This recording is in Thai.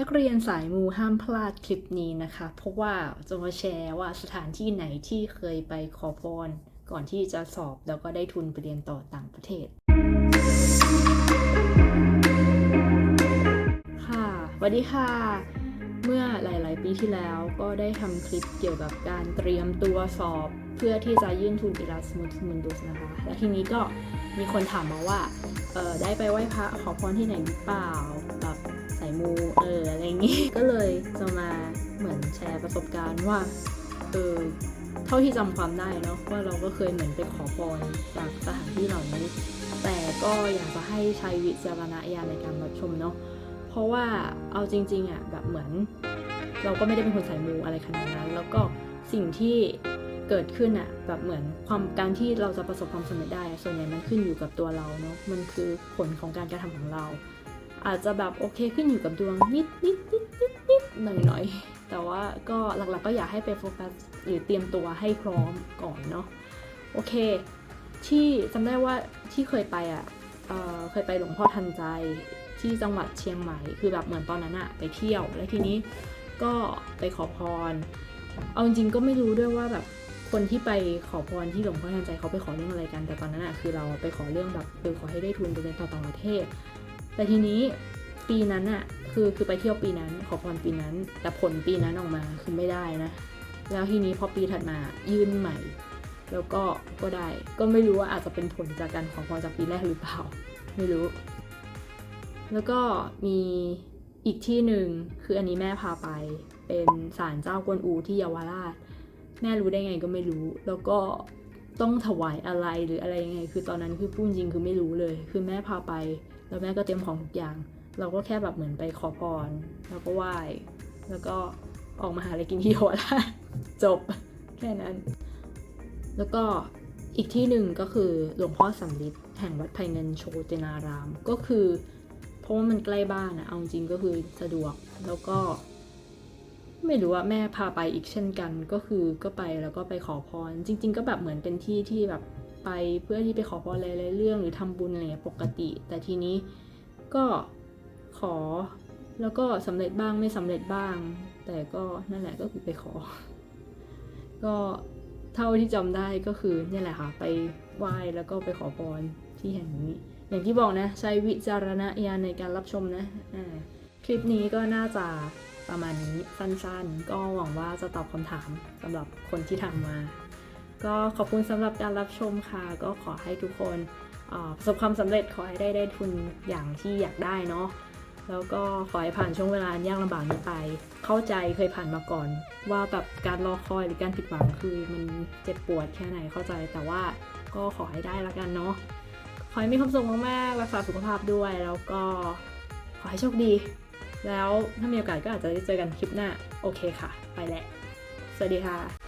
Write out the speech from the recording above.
นักเรียนสายมูห้ามพลาดคลิปนี้นะคะ เพราะว่าจะมาแชร์ว่าสถานที่ไหนที่เคยไปขอพร ก่อนที่จะสอบแล้วก็ได้ทุนไปเรียนต่อต่างประเทศ ค่ะสวัสดีค่ะ เมื่อหลาย ๆ ปีที่แล้วก็ได้ทำคลิปเกี่ยวกับการเตรียมตัวสอบเพื่อที่จะยื่นทุน Erasmus Mundus นะคะ และทีนี้ก็มีคนถามมาว่าได้ไปไหว้พระขอพรที่ไหนหรือเปล่าแบบายมูเอออะไรอย่างงี้ ก็เลยจะมาเหมือนแชร์ประสบการณ์ว่าเออเท่าที่จำความได้เนาะว่าเราก็เคยเหมือนไปขอพรจากสถานที่เหล่านี้ แต่ก็อยากจะให้ใช้วิจารณญาณในการรับชมเนาะเพราะว่าเอาจริงๆอะแบบเหมือน เราก็ไม่ได้เป็นคนสายมูอะไรขนาดนั้น แล้วก็สิ่งที่เกิดขึ้นอะแบบเหมือนความการที่เราจะประสบความสำเร็จได้ ส่วนใหญ่มันขึ้นอยู่กับตัวเราเนาะมันคือผลของการกระทำของเรา อาจจะแบบโอเคขึ้นอยู่กับดวงนิดนิดนิดนิดนิดหน่อยหน่อยแต่ว่าก็หลักๆก็อยากให้ไปโฟกัสหรือเตรียมตัวให้พร้อมก่อนเนาะโอเค ที่จำได้ว่าที่เคยไปอะเอ่อเคยไปหลวงพ่อทันใจที่จังหวัดเชียงใหม่คือแบบเหมือนตอนนั้นอะไปเที่ยวแล้วทีนี้ก็ไปขอพร เอาจริงก็ไม่รู้ด้วยว่าแบบคนที่ไปขอพรที่หลวงพ่อทันใจเขาไปขอเรื่องอะไรกัน แต่ตอนนั้นอะคือเราไปขอเรื่องแบบเออขอให้ได้ทุนไปเรียนต่อต่างประเทศ แต่ทีนี้ปีนั้นอะคือคือไปเที่ยวปีนั้นขอพรปีนั้น แต่ผลปีนั้นออกมาคือไม่ได้นะ แล้วทีนี้พอปีถัดมายื่นใหม่ แล้วก็ก็ได้ ก็ไม่รู้ว่าอาจจะเป็นผลจากการขอพรจากปีแรกหรือเปล่า ไม่รู้ แล้วก็มีอีกที่หนึ่งคืออันนี้แม่พาไป เป็นศาลเจ้ากวนอูที่เยาวราช แม่รู้ได้ไงก็ไม่รู้ แล้วก็ ต้องถวายอะไรหรืออะไรยังไง คือตอนนั้นคือพูดจริงคือไม่รู้เลย คือแม่พาไป แล้วแม่ก็เตรียมของทุกอย่าง เราก็แค่แบบเหมือนไปขอพร แล้วก็ไหว้แล้วก็ออกมาหาอะไรกินที่เยาวราชจบแค่นั้น แล้วก็อีกที่หนึ่งก็คือหลวงพ่อสำลิดแห่งวัดไผ่เงินโชตินาราม ก็คือ เพราะว่ามันใกล้บ้านอะเอาจริงก็คือสะดวกแล้วก็ ไม่รู้ว่าแม่พาไปอีกเช่นกัน ก็คือก็ไปแล้วก็ไปขอพร จริง ๆ ก็แบบเหมือนเป็นที่ที่แบบไปเพื่อที่ไปขอพรหลายๆเรื่อง หรือทำบุญอะไรปกติ แต่ทีนี้ก็ขอแล้วก็สำเร็จบ้างไม่สำเร็จบ้าง แต่ก็นั่นแหละก็คือไปขอ ก็เท่าที่จำได้ก็คือเนี่ยแหละค่ะไปไหว้แล้วก็ไปขอพรที่แห่งนี้ อย่างที่บอกนะ ใช้วิจารณญาณในการรับชมนะคลิปนี้ก็น่าจะ ประมาณนี้สั้นๆ ก็หวังว่าจะตอบคำถามสำหรับคนที่ถามมา ก็ขอบคุณสำหรับการรับชมค่ะ ก็ขอให้ทุกคนประสบความสำเร็จขอให้ได้ได้ทุนอย่างที่อยากได้เนาะแล้วก็ขอให้ผ่านช่วงเวลายากลำบากนี้ไป เข้าใจเคยผ่านมาก่อน ว่าแบบการรอคอยหรือการผิดหวังคือมันเจ็บปวดแค่ไหนเข้าใจ แต่ว่าก็ขอให้ได้ละกันเนาะขอให้มีความสุขมากๆรักษาสุขภาพด้วย แล้วก็ขอให้โชคดี แล้วถ้ามีโอกาสก็อาจจะได้เจอกันคลิปหน้า โอเคค่ะ ไปแหละสวัสดีค่ะ